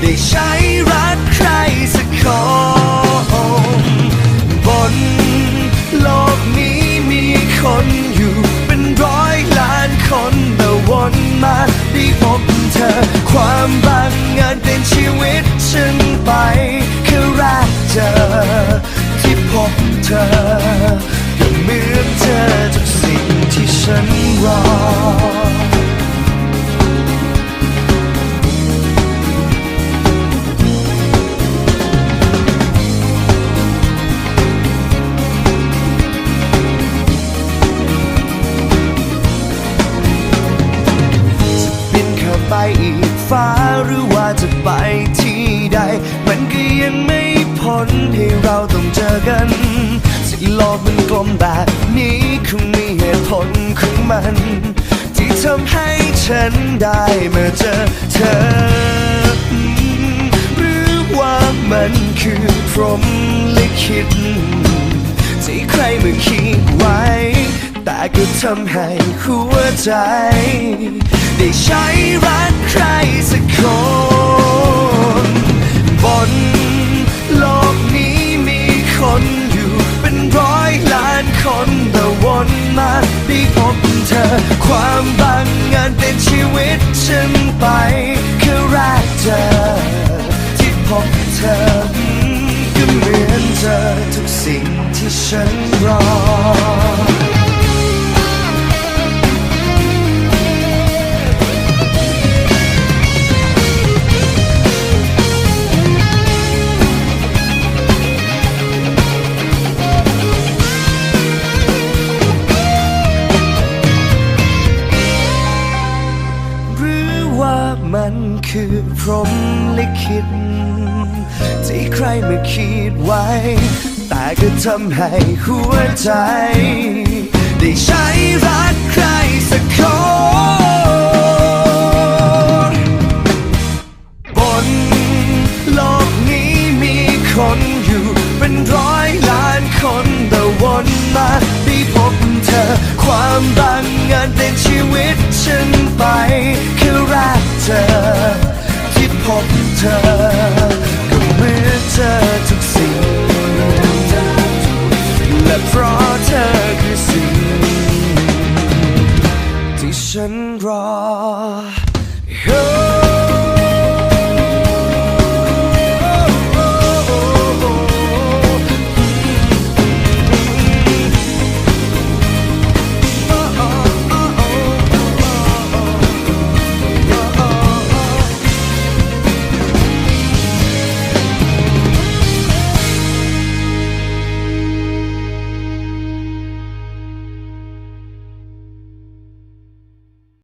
ได้ใช้รักใครสักคนบนโลกนี้มีคนอยู่เป็นร้อยล้านคนแต่วนมาได้พบเธอ ความบังเอิญเป็นชีวิตฉันไปแค่แรกเจอที่พบเธอก็เหมือนเธอทุกสิ่งที่ฉันรอ จะไปที่ใด มันก็ยังไม่พ้นให้เราต้องเจอกัน สิโลกมันกลมแบบนี้คงมีเหตุผลของมัน ที่ทำให้ฉันได้มาเจอเธอ หรือว่ามันคือพรหมลิขิตที่ใครมาคิดไว้ แต่ก็ทำให้หัวใจ ได้ใช้รักใครสัก มาได้พบเธอ ความบังเอิญเป็นชีวิตฉันไปแค่แรกเจอ ที่พบเธอก็เหมือนเจอทุกสิ่งที่ฉันรอ คือพรหมลิขิตที่ใครไมาคิดไว้ แต่ก็ทำให้หัวใจ ได้ใช้รักใครสักคนบนโลกนี้มีคนอยู่เป็นร้อยล้านคนแต่วนมาได้พบเธอ ความบังเอิญเป็นชีวิตฉันไป บเธอ ก็เหมือนเจอทุกสิ่ง และเพราะเธอคือสิ่ง ที่ฉันรอ